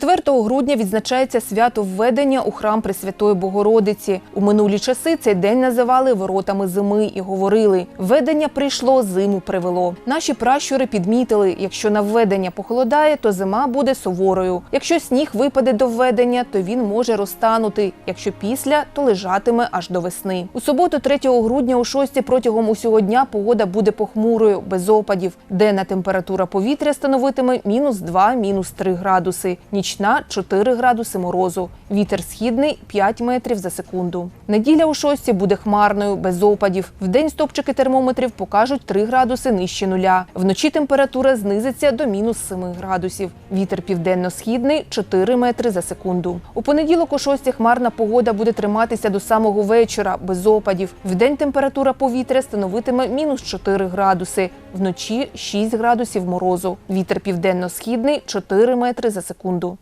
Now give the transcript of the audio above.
4 грудня відзначається свято введення у храм Пресвятої Богородиці. У минулі часи цей день називали воротами зими і говорили: введення прийшло, зиму привело. Наші пращури підмітили, якщо на введення похолодає, то зима буде суворою. Якщо сніг випаде до введення, то він може розтанути. Якщо після, то лежатиме аж до весни. У суботу, 3 грудня, о 6 протягом усього дня погода буде похмурою, без опадів. Денна температура повітря становитиме мінус 2, мінус 3 градуси, нічна 4 градуси морозу. Вітер східний 5 метрів за секунду. Неділя у 6 буде хмарною, без опадів. Вдень стопчики термометрів покажуть 3 градуси нижче нуля. Вночі температура знизиться до мінус 7 градусів. Вітер південно-східний 4 метри за секунду. У понеділок о 6 хмарна погода буде триматися до самого вечора, без опадів. Вдень температура повітря становитиме мінус 4 градуси, вночі 6 градусів морозу. Вітер південно-східний 4 метри за секунду.